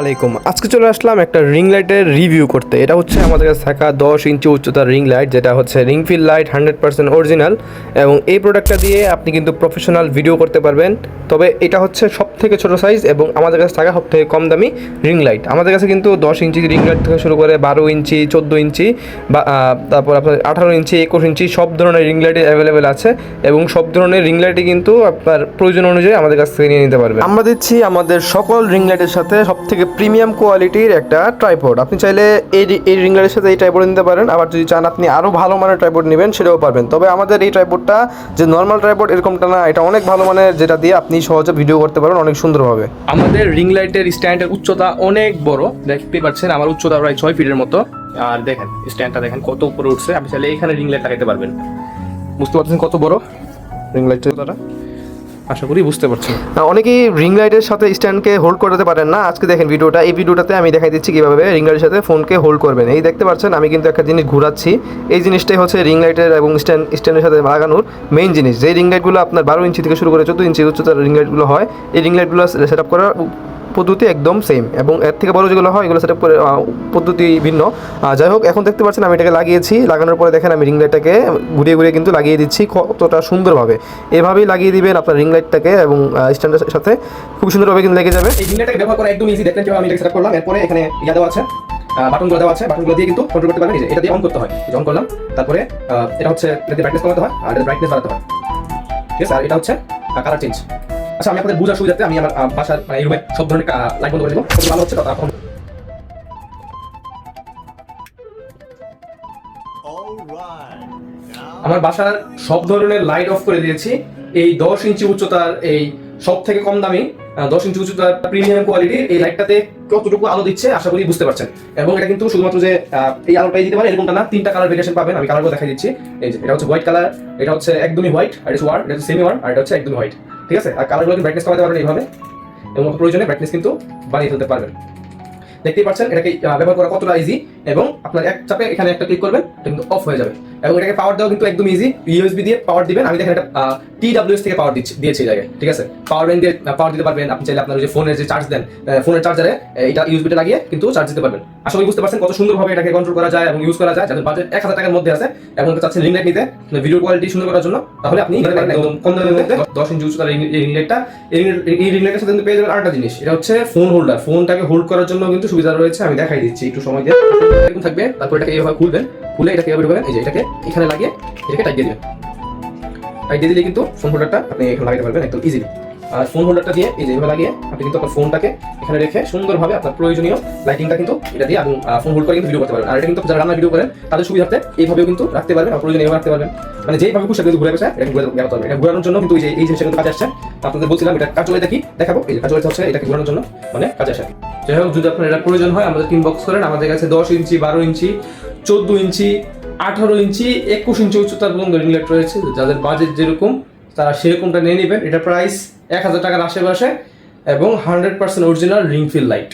আলাইকুম। আজকে চলে আসলাম একটা রিং লাইটের রিভিউ করতে। এটা হচ্ছে আমাদের কাছে থাকা দশ ইঞ্চি উচ্চতার রিং লাইট, যেটা হচ্ছে ring fill light hundred percent original এবং এই প্রোডাক্টটা দিয়ে আপনি কিন্তু প্রফেশনাল ভিডিও করতে পারবেন। তবে এটা হচ্ছে সব থেকে ছোটো সাইজ এবং আমাদের কাছে থাকা সব থেকে কম দামি রিং লাইট। আমাদের কাছে কিন্তু দশ ইঞ্চি রিং লাইট থেকে শুরু করে বারো ইঞ্চি, চোদ্দ ইঞ্চি বা তারপর আপনার আঠারো ইঞ্চি, একুশ ইঞ্চি সব ধরনের রিং লাইট অ্যাভেলেবেল আছে এবং সব ধরনের রিং লাইটই কিন্তু আপনার প্রয়োজন অনুযায়ী আমাদের কাছ থেকে নিয়ে নিতে পারবেন। আমরা দিচ্ছি আমাদের সকল রিং লাইটের সাথে সব থেকে প্রিমিয়াম কোয়ালিটির একটা ট্রাইপড। আপনি চাইলে এই এই রিং লাইটের সাথে এই ট্রাইপড নিতে পারেন। আবার যদি চান আপনি আরও ভালো মানের ট্রাইপড নেবেন, সেটাও পারবেন। তবে আমাদের এই ট্রাইপডটা যে নর্মাল ট্রাইপড, এরকমটা না। এটা অনেক ভালো মানের, যেটা দিয়ে আপনি সহজে ভিডিও করতে পারেন অনেক সুন্দরভাবে। আমাদের রিং লাইটের স্ট্যান্ডের উচ্চতা অনেক বড়। দেখতে পাচ্ছেন আমার উচ্চতা প্রায় ছয় ফিটের মতো। আর দেখেন স্ট্যান্ডটা দেখেন কত উপরে উঠছে। আপনি চাইলে এখানে রিং লাইট লাগাইতে পারবেন। বুঝতে পারছেন কত বড় রিং লাইটের আশা করি বুঝতে পারছি না অনেকেই রিং লাইটের সাথে স্ট্যান্ডকে হোল্ড করতে পারেন না। আজকে দেখেন ভিডিওটা এই ভিডিওটাতে আমি দেখাই দিচ্ছি কীভাবে রিং লাইটের সাথে ফোনকে হোল্ড করবেন। এই দেখতে পাচ্ছেন, আমি কিন্তু একটা জিনিস ঘুরাচ্ছি। এই জিনিসটাই হচ্ছে রিং লাইটের এবং স্ট্যান্ড স্ট্যান্ডের সাথে লাগানোর মেইন জিনিস। যে রিং লাইটগুলো আপনার বারো ইঞ্চি থেকে শুরু করে চোদ্দ ইঞ্চি উচ্চতার রিং লাইটগুলো হয়, এই রিং লাইটগুলো সেট আপ করার পদ্ধতি একদম সেম এবং এর থেকে বড় যেগুলো হয়, এগুলো সেট পদ্ধতি ভিন্ন। যাই হোক, এখন দেখতে পাচ্ছেন আমি এটাকে লাগিয়েছি। লাগানোর পরে দেখেন আমি রিং লাইটটাকে ঘুরিয়ে ঘুরিয়ে কিন্তু লাগিয়ে দিচ্ছি কতটা সুন্দরভাবে। এভাবেই লাগিয়ে দিবেন আপনার রিং লাইটটাকে এবং স্ট্যান্ডের সাথে খুব সুন্দরভাবে কিন্তু লেগে যাবে। রিং লাইটটাকে ব্যবহার করা একদম ইজি আমি করলাম? এরপরে এখানে ইয়া দেওয়া আছে বাটনগুলো দেওয়া আছে। বাটনগুলো দিয়ে কিন্তু কন্ট্রোল করতে যে, এটা দিয়ে অন করতে হয়। অন করলাম। তারপরে এটা হচ্ছে ব্রাইটনেস কমাতে হয় আর ব্রাইটনেস বাড়াতে হয়। ঠিক আছে? আর এটা হচ্ছে কালার চেঞ্জ আচ্ছা আমি আপনাদের বোঝার সুবিধাতে আমি আমার বাসার মানে এই সব ধরনের লাইট বন্ধ করে দেবো। ভালো হচ্ছে কথা আমার বাসার সব ধরনের লাইট অফ করে দিয়েছি। এই দশ ইঞ্চি উচ্চতার এই সব থেকে কম দামি দশ ইঞ্চি উচ্চতার প্রিমিয়াম কোয়ালিটি এই লাইটটাতে কতটুকু আলো দিচ্ছে আশা করি বুঝতে পারছেন। এবং এটা কিন্তু শুধুমাত্র যে এই আলোটাই দিতে পারে, এরকমটা না, তিনটা কালার ভেরিয়েশন পাবেন। আমি কালারগুলো দেখাই দিচ্ছি। এই যে, এটা হচ্ছে হোয়াইট কালার এটা হচ্ছে একদমই হোয়াইট আর এটা ওয়ার এটা হচ্ছে সেমি ওয়ার আর এটা হচ্ছে একদমই হোয়াইট ঠিক আছে? আর কালারগুলো ব্রাইটনেস কমাতে পারবেন এইভাবে। এবং প্রয়োজনে ব্রাইটনেস কিন্তু বাড়িয়ে ফেলতে পারবেন। দেখতেই পাচ্ছেন, এটাকে ব্যবহার করা কতটা ইজি এবং আপনার এক চাপে এখানে একটা ক্লিক করবেন, এটা কিন্তু অফ হয়ে যাবে। এবং এটাকে পাওয়ার দেওয়া কিন্তু একদম ইজি ইউএসবি দিয়ে পাওয়ার দিবেন। আমি দেখেন এটা টি ডাব্লিউএস থেকে পাওয়ার দিচ্ছি, দিয়েছি জায়গায়, ঠিক আছে? পাওয়ার ব্যাংক দিয়ে পাওয়ার দিতে পারবেন। আপনি চাইলে আপনার যে ফোনের যে চার্জ দেন ফোনের চার্জারে এটা ইউএসবিটা লাগিয়ে কিন্তু চার্জ দিতে পারবেন। করি বুঝতে পারছেন কত সুন্দরভাবে এটাকে কন্ট্রোল করা যায় এবং ইউজ করা যায়, যাদের বাজেট এক হাজার টাকার মধ্যে আছে এবং চাচ্ছেন রিং লাইট নিতে। ভিডিও কোয়ালিটি সুন্দর করার জন্য তাহলে আপনি একদম কম দামের মধ্যে, দশ ইঞ্চি উচ্চতার এই রিং লাইটটা এই রিং লাইটের সাথে পেয়ে যাবেন আরেকটা জিনিস, এটা হচ্ছে ফোন হোল্ডার ফোনটাকে হোল্ড করার জন্য কিন্তু সুবিধা রয়েছে, আমি দেখাই দিচ্ছি, একটু সময় দিয়ে। এরকম থাকবে, তারপর এটাকে এইভাবে খুলবেন, খুলে এটাকে এভাবে ঢুকাবেন, এই যে এটাকে এখানে লাগিয়ে এটাকে টাইট দিয়ে দিবেন। টাইট দিয়ে দিলে কিন্তু ফোন হোল্ডারটা আপনি এখানে লাগাতে পারবেন একদম ইজিলি আর ফোন হোল্ডারটা দিয়ে এই যে এভাবে লাগিয়ে আপনি কিন্তু আপনার ফোনটাকে এখানে রেখে সুন্দরভাবে আপনার প্রয়োজনীয় লাইটিংটা কিন্তু এটা দিয়ে এবং ফোন হোল্ড করে কিন্তু ভিডিও করতে পারবেন। আর এটা কিন্তু যারা রান্না ভিডিও করেন, তাদের সুবিধার্থে এইভাবেও কিন্তু রাখতে পারবেন আর প্রয়োজনীয় রাখতে পারবেন। মানে যেইভাবে খুশি কিন্তু ঘুরে বসে এটা ঘুরে গেতে পারবেন এটা ঘোরানোর জন্য কিন্তু এই যে, এই জিনিসটা কিন্তু কাজে আসছে। আপনাদের বলছিলাম, এটা কাজ দেখি, দেখাবো। এই কাজ হচ্ছে এটাকে ঘোরানোর জন্য মানে কাজে আসে। যাই হোক, যদি আপনার এটা প্রয়োজন হয়, আমাদের ইনবক্স করেন। আমাদের কাছে দশ ইঞ্চি, বারো ইঞ্চি, চোদ্দ ইঞ্চি, আঠারো ইঞ্চি, একুশ ইঞ্চি উচ্চতার পর্যন্ত রিং লাইট রয়েছে। যাদের বাজেট যেরকম, তারা সেরকমটা নিয়ে নেবেন। এটা প্রাইস এক হাজার টাকার আশেপাশে এবং hundred percent original ring fill light